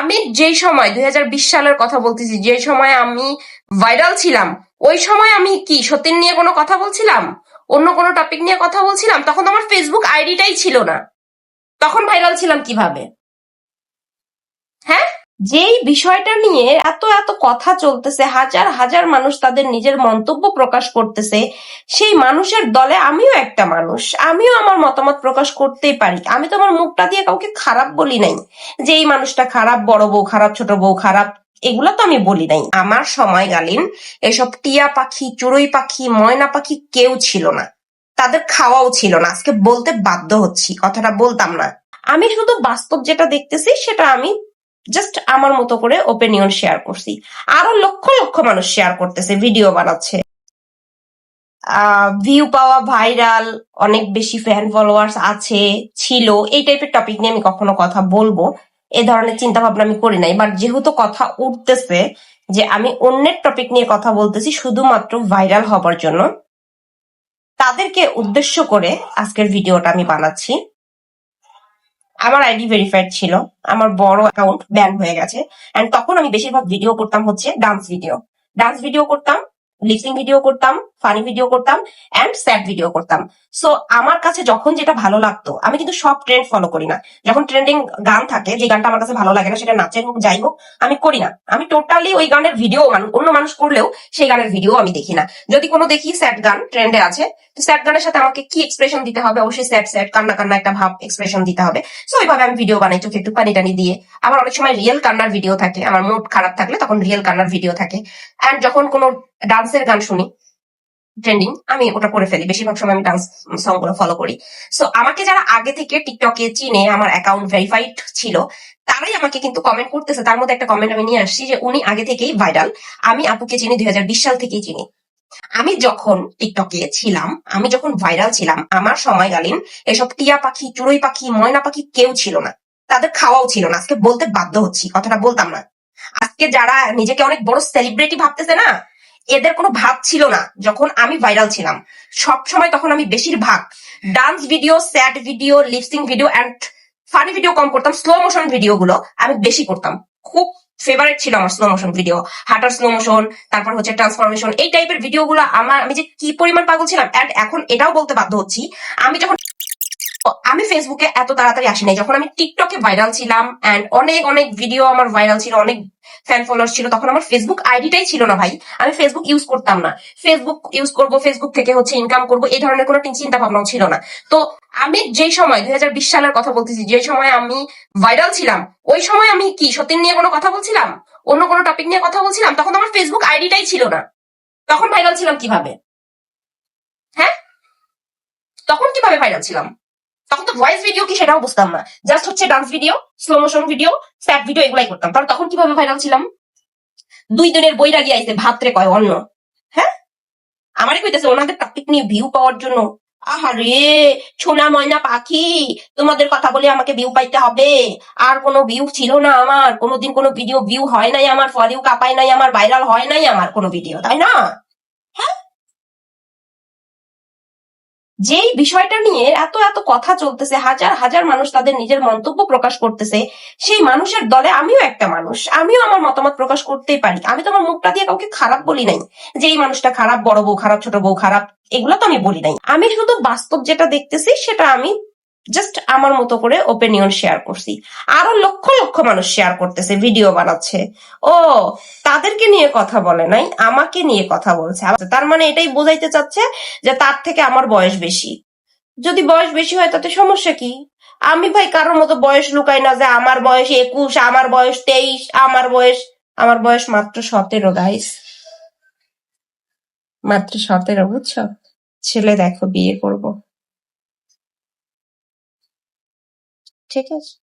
আমি যেই সময়, দুই হাজার বিশ সালের কথা বলতেছি, যে সময় আমি ভাইরাল ছিলাম, ওই সময় আমি কি, সতীন নিয়ে কোনো কথা বলছিলাম? অন্য কোনো টপিক নিয়ে কথা বলছিলাম? তখন আমার ফেসবুক আইডিটাই ছিল না। তখন ভাইরাল ছিলাম কীভাবে? হ্যাঁ? যেই বিষয়টা নিয়ে এত এত কথা চলতেছে, হাজার হাজার মানুষ তাদের নিজের মন্তব্য প্রকাশ করতেছে, সেই মানুষের দলে আমিও একটা মানুষ। আমিও আমার মতামত প্রকাশ করতেই পারি। আমি তো আমার মুখটা দিয়ে কাউকে খারাপ বলি নাই। যে এই মানুষটা খারাপ, বড় বউ খারাপ, ছোট বউ খারাপ, এগুলো তো আমি বলি নাই। আমার সময়কালীন এসব টিয়া পাখি, চড়ুই পাখি, ময়না পাখি কেউ ছিল না। তাদের খাওয়াও ছিল না। আজকে বলতে বাধ্য হচ্ছি। কথাটা বলতাম না। আমি শুধু বাস্তব যেটা দেখতেছি, সেটা আমি জাস্ট আমার মতো করে ওপিনিয়ন শেয়ার করছি। আরও লক্ষ লক্ষ মানুষ শেয়ার করতেছে ভিডিও বানাচ্ছে। ভিউ পাওয়া ভাইরাল অনেক বেশি ফ্যান ফলোয়ার্স আছে, ছিল। এই টাইপের টপিক নিয়ে আমি কখনো কথা বলব। এ ধরনের চিন্তা ভাবনা আমি করি নাই। বাট যেহেতু কথা উঠতেছে যে আমি অন্যের টপিক নিয়ে কথা বলতেছি, শুধুমাত্র ভাইরাল হবার জন্য, তাদেরকে উদ্দেশ্য করে আজকের ভিডিওটা আমি বানাচ্ছি। আমার আইডি ভেরিফাইড ছিল। আমার বড় অ্যাকাউন্ট ব্যান হয়ে গেছে। এন্ড তখন আমি বেশিরভাগ ভিডিও করতাম হচ্ছে ডান্স ভিডিও ডান্স ভিডিও করতাম লিপসিং ভিডিও করতাম ফানি ভিডিও করতাম এন্ড স্যাড ভিডিও করতাম। সো আমার কাছে যখন যেটা ভালো লাগতো, আমি কিন্তু সব ট্রেন্ড ফলো করি না। যখন ট্রেন্ডিং গান থাকে, যে গানটা আমার কাছে ভালো লাগে না, সেটা নাচের হোক, যাই হোক, আমি করি না। আমি টোটালি ওই গানের ভিডিও অন্য মানুষ করলেও সেই গানের ভিডিও আমি দেখি না। যদি কোনো দেখি স্যাড গান ট্রেন্ডে আছে স্যাড গানের সাথে আমাকে কি এক্সপ্রেশন দিতে হবে? অবশ্যই স্যাড স্যাড কান্না কান্না একটা ভাব এক্সপ্রেশন দিতে হবে। সো ওইভাবে আমি ভিডিও বানাই, চোখে একটু পানি টানি দিয়ে। আমার অনেক সময় রিয়েল কান্নার ভিডিও থাকে, আমার মুড খারাপ থাকলে তখন রিয়েল কান্নার ভিডিও থাকে। অ্যান্ড যখন কোনো ডান্সের গান শুনি ট্রেন্ডিং আমি ওটা করে ফেলি। বেশিরভাগ সময় আমি ডান্স সংগুলো ফলো করি। সো আমাকে যারা আগে থেকে টিকটকে চিনে, আমার অ্যাকাউন্ট ভেরিফাইড ছিল, তারাই আমাকে কিন্তু কমেন্ট করতেছে। তার মধ্যে একটা কমেন্ট আমি নিয়ে আসছি যে, উনি আগে থেকেই ভাইরাল আমি আপুকে চিনি, দুই হাজার বিশ সাল থেকেই চিনি। আমি যখন টিকটকে ছিলাম, আমি যখন ভাইরাল ছিলাম, আমার সময়কালীন এসব টিয়া পাখি, চড়ুই পাখি, ময়না পাখি কেউ ছিল না। তাদের খাওয়াও ছিল না। আজকে বলতে বাধ্য হচ্ছি, কথাটা বলতাম না। আজকে যারা নিজেকে অনেক বড় সেলিব্রিটি ভাবতেছে না, এদের কোনো ভাব ছিল না যখন আমি ভাইরাল ছিলাম। সব সময় তখন আমি বেশিরভাগ dance video sad video lip sync video and funny video কম করতাম স্লো মোশন ভিডিও গুলো আমি বেশি করতাম। খুব ফেভারিট ছিল আমার স্লো মোশন ভিডিও হাঁটার স্লো মোশন তারপর হচ্ছে ট্রান্সফরমেশন এই টাইপের ভিডিও গুলো আমার, আমি যে কি পরিমাণ পাগল ছিলাম অ্যান্ড এখন এটাও বলতে বাধ্য হচ্ছি। আমি যখন, আমি ফেসবুকে এত তাড়াতাড়ি আসি নাই যখন আমি টিকটকে ভাইরাল ছিলাম এন্ড অনেক অনেক ভিডিও আমার ভাইরাল ছিল, অনেক ফ্যান ফলোয়ার ছিল, তখন আমার ফেসবুক আইডিটাই ছিল না ভাই। আমি ফেসবুক ইউজ করতাম না। ফেসবুক ইউজ করব ফেসবুক থেকে হচ্ছে ইনকাম করব, এই ধরনের কোনো চিন্তা ভাবনাও ছিল না। তো আমি যেই সময়, দুই হাজার বিশ সালের কথা বলতেছি যে সময় আমি ভাইরাল ছিলাম, ওই সময় আমি কি সতীন নিয়ে কোনো কথা বলছিলাম? অন্য কোনো টপিক নিয়ে কথা বলছিলাম? তখন আমার ফেসবুক আইডিটাই ছিল না। তখন ভাইরাল ছিলাম কীভাবে? হ্যাঁ? তখন কীভাবে ভাইরাল ছিলাম? তখন তো ভয়েস ভিডিও কি সেটাও বুঝতাম না। জাস্ট হচ্ছে dance video slow motion video sad video এগুলাই করতাম। তাহলে তখন কীভাবে ভাইরাল ছিলাম? দুই দিনের বৈরাগী আইছে ভাত্রে কয় অন্য হ্যাঁ? আমারই কইতেছে, ওনাদের টপিক নিয়ে ভিউ পাওয়ার জন্য। আহারে, সোনা ময়না পাখি, তোমাদের কথা বলে আমাকে ভিউ পাইতে হবে। আর কোনো ভিউ ছিল না আমার। কোনোদিন কোনো ভিডিও ভিউ হয় নাই আমার ফলিউ কাপায় নাই আমার ভাইরাল হয় নাই আমার কোনো ভিডিও তাই না? যেই বিষয়টা নিয়ে এত এত কথা চলতেছে, হাজার হাজার মানুষ তাদের নিজের মন্তব্য প্রকাশ করতেছে, সেই মানুষের দলে আমিও একটা মানুষ। আমিও আমার মতামত প্রকাশ করতেই পারি। আমি তো আমার মুখটা দিয়ে কাউকে খারাপ বলি নাই যে এই মানুষটা খারাপ, বড় বউ খারাপ, ছোট বউ খারাপ, এগুলো তো আমি বলি নাই। আমি শুধু বাস্তব যেটা দেখতেছি, সেটা আমি জাস্ট আমার মতো করে ওপিনিয়ন শেয়ার করছি। আরও লক্ষ লক্ষ মানুষ শেয়ার করতেছে ভিডিও বানাচ্ছে। ও, তাদেরকে নিয়ে কথা বলে নাই, আমাকে নিয়ে কথা বলছে। তার মানে এটাই বোঝাইতে চাচ্ছে যে তার থেকে আমার বয়স বেশি। যদি বয়স বেশি হয় তাতে সমস্যা কি? আমি ভাই কারোর মতো বয়স লুকাই না যে আমার বয়স একুশ, আমার বয়স তেইশ, আমার বয়স আমার বয়স মাত্র সতেরো গাইস মাত্র সতেরো, বুঝছ? ছেলে দেখো, বিয়ে করব। ঠিক আছে